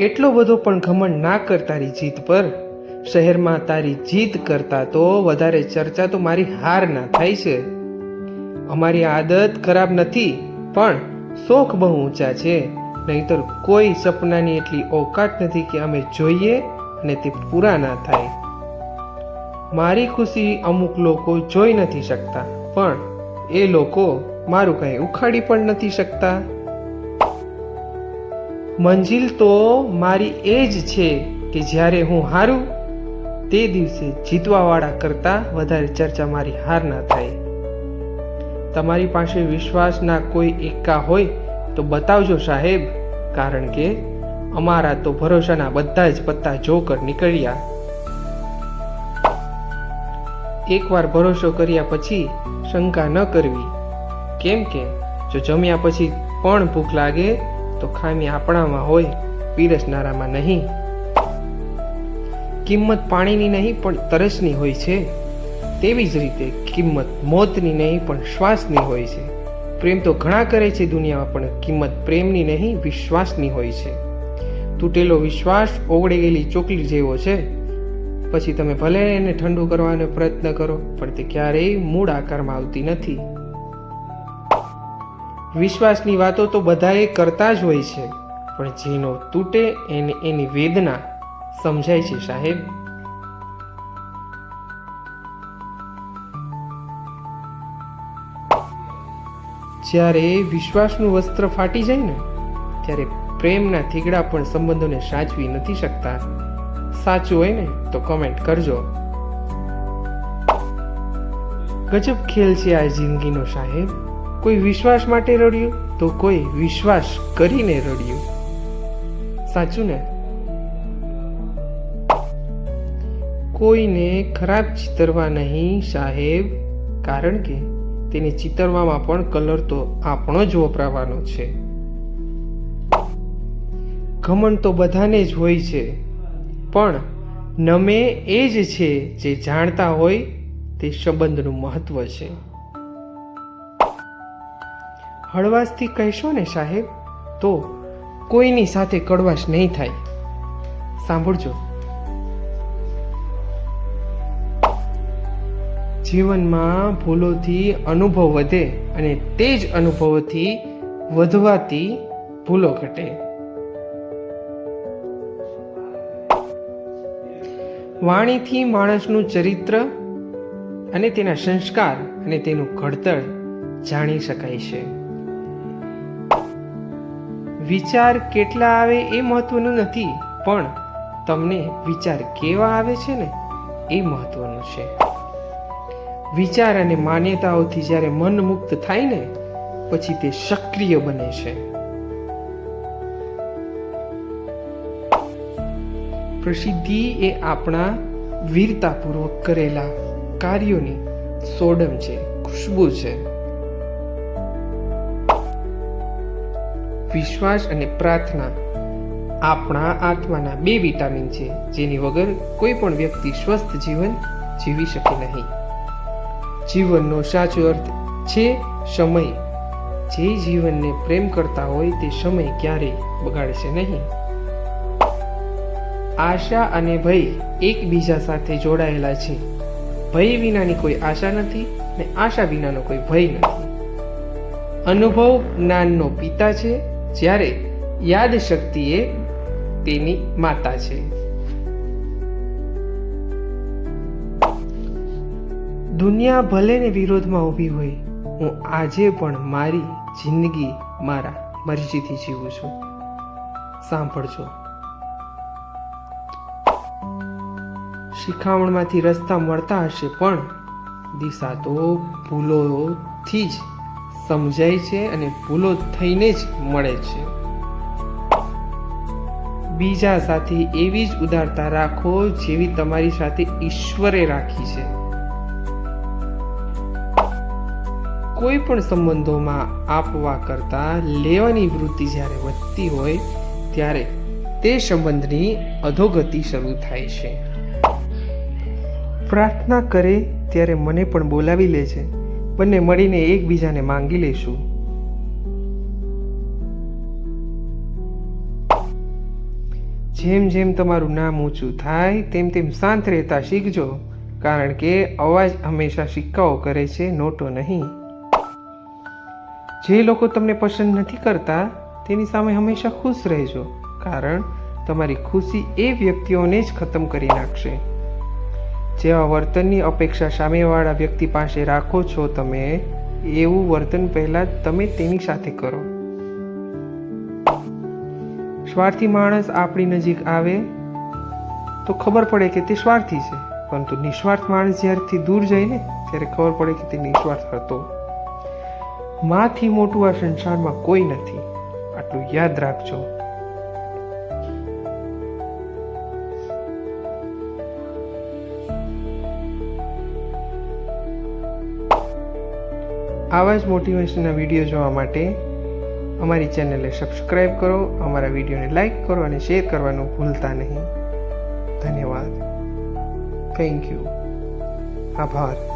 એટલો બધો પણ ઘમંડ ના કર તારી જીત પર. શહેરમાં તારી જીત કરતા તો વધારે ચર્ચા તો મારી હાર ના થાય છે. અમારી આદત ખરાબ નથી, પણ શોખ બહુ ઊંચા છે. નહીતર કોઈ સપનાની એટલી ઓકાત નથી કે અમે જોઈએ અને તે પૂરા ના થાય. મારી ખુશી અમુક લોકો જોઈ નથી શકતા, પણ એ લોકો મારું કંઈ ઉખાડી પણ નથી શકતા. મંજિલ તો મારી એ જ છે કે જ્યારે હું હારું, તે દિવસે જીતવાવાળા કરતાં વધારે ચર્ચા મારી હાર ના થાય. તમારી પાસે વિશ્વાસના કોઈ એકા હોય તો બતાવજો સાહેબ, કારણ કે અમારા તો ભરોસાના બધા જ પત્તા જોકર નીકળ્યા. એકવાર ભરોસો કર્યા પછી શંકા ન કરવી. કેમ કે જો જમ્યા પછી પણ ભૂખ લાગે તો ખામી આપણામાં હોય, પીરસનારામાં નહીં. કિંમત પાણીની નહીં, પણ તરસની હોય છે. તેવી જ રીતે કિંમત મોતની નહીં, પણ શ્વાસની હોય છે. પ્રેમ તો ઘણા કરે છે દુનિયામાં, પણ કિંમત પ્રેમની નહીં, વિશ્વાસની હોય છે. તૂટેલો વિશ્વાસ ઓગળી ગયેલી ચોકલી જેવો છે. પછી તમે ભલે એને ઠંડુ કરવાનો પ્રયત્ન કરો, પણ તે ક્યારેય મૂળ આકારમાં આવતી નથી. વિશ્વાસની વાતો તો બધાએ કરતા જ હોય છે, પણ જેનો તૂટે એને એની વેદના સમજાય છે સાહેબ. જ્યારે વિશ્વાસનું વસ્ત્ર ફાટી જાય ને, ત્યારે પ્રેમના થીગડા પણ સંબંધોને સાચવી નથી શકતા. સાચું હોય ને, તો કમેન્ટ કરજો. ગજબ ખેલ છે આ જિંદગીનો સાહેબ. કોઈ વિશ્વાસ માટે રડ્યું, તો કોઈ વિશ્વાસ કરીને રડ્યું. સાચું ને? કોઈને ખરાબ ચિતરવા નહીં સાહેબ, કારણ કે તેને ચિતરવામાં પણ કલર તો આપણો જ વપરાવાનો છે. ઘમંડ તો બધાને જ હોય છે, પણ નમે એ જ છે જે જાણતા હોય તે સંબંધનું મહત્વ છે. હળવાશથી કહેશો ને સાહેબ, તો કોઈની સાથે કડવાશ નહીં થાય. સાંભળજો. જીવનમાં ભૂલોથી અનુભવ વધે અને તે જ અનુભવોથી વધવાથી ભૂલો ઘટે. વાણીથી માણસનું ચરિત્ર અને તેના સંસ્કાર અને તેનું ઘડતર જાણી શકાય છે. વિચાર કેટલા આવે એ મહત્વનું નથી, પણ તમને વિચાર કેવા આવે છે ને એ મહત્વનું છે. વિચાર અને માન્યતાઓથી જ્યારે મન મુક્ત થાય ને, પછી તે સક્રિય બને છે. પ્રસિદ્ધિ એ આપણા વીરતાપૂર્વક કરેલા કાર્યોની સોડમ છે, ખુશ્બુ છે. વિશ્વાસ અને પ્રાર્થના આપણા આત્માના બે વિટામિન છે, જેની વગર કોઈ પણ વ્યક્તિ સ્વસ્થ જીવન જીવી શકે નહીં. જીવનનો સાચો અર્થ છે સમય. જે જીવનને પ્રેમ કરતા હોય તે સમય ક્યારેય બગાડશે નહીં. આશા અને ભય એકબીજા સાથે જોડાયેલા છે. ભય વિનાની કોઈ આશા નથી ને આશા વિનાનો કોઈ ભય નથી. અનુભવ જ્ઞાનનો પિતા છે જ્યારે યાદ શક્તિ એ તેની માતા છે. દુનિયા ભલે ને વિરોધમાં ઊભી હોય, હું આજે પણ મારી જિંદગી મારા મરજીથી જીવું છું. સાંભળજો. શિખામણમાંથી રસ્તા મળતા હશે પણ દિશા તો ભૂલોથી જ સમજાય છે અને ભૂલો થઈને જ મળે છે. બીજા સાથે એવી જ ઉદારતા રાખો જેવી તમારી સાથે ઈશ્વરે રાખી છે. કોઈ પણ સંબંધોમાં આપવા કરતા લેવાની વૃત્તિ જ્યારે વધતી હોય, ત્યારે તે સંબંધની અધોગતિ શરૂ થાય છે. પ્રાર્થના કરે ત્યારે મને પણ બોલાવી લે છે બંને મળીને એકબીજાને માંગી લેશું જેમ જેમ તમારું નામ ઊંચું થાય, તેમ તેમ શાંત રહેતા શીખજો, કારણ કે અવાજ હંમેશા સિક્કાઓ કરે છે, નોટો નહીં. જે લોકો તમને પસંદ નથી કરતા, તેની સામે હંમેશા ખુશ રહેજો, કારણ તમારી ખુશી એ વ્યક્તિઓને જ ખતમ કરી નાખશે. જેવા વર્તનની અપેક્ષા સામેવાળા વ્યક્તિ પાસે રાખો છો તમે, એવું વર્તન પહેલાં તમે તેની સાથે કરો. સ્વાર્થી માણસ આપણી નજીક આવે તો ખબર પડે કે તે સ્વાર્થી છે, પરંતુ નિસ્વાર્થ માણસ જ્યારથી દૂર જાય ને, ત્યારે ખબર પડે કે તે નિસ્વાર્થ હતો. માથી મોટું આ સંસારમાં કોઈ નથી. આટલું યાદ રાખજો. આવા જ મોટિવેશનના વીડિયો જોવા માટે અમારી ચેનલને સબસ્ક્રાઈબ કરો, અમારા વિડીયોને લાઈક કરો અને શેર કરવાનું ભૂલતા નહીં. ધન્યવાદ. થેન્ક યુ આભાર.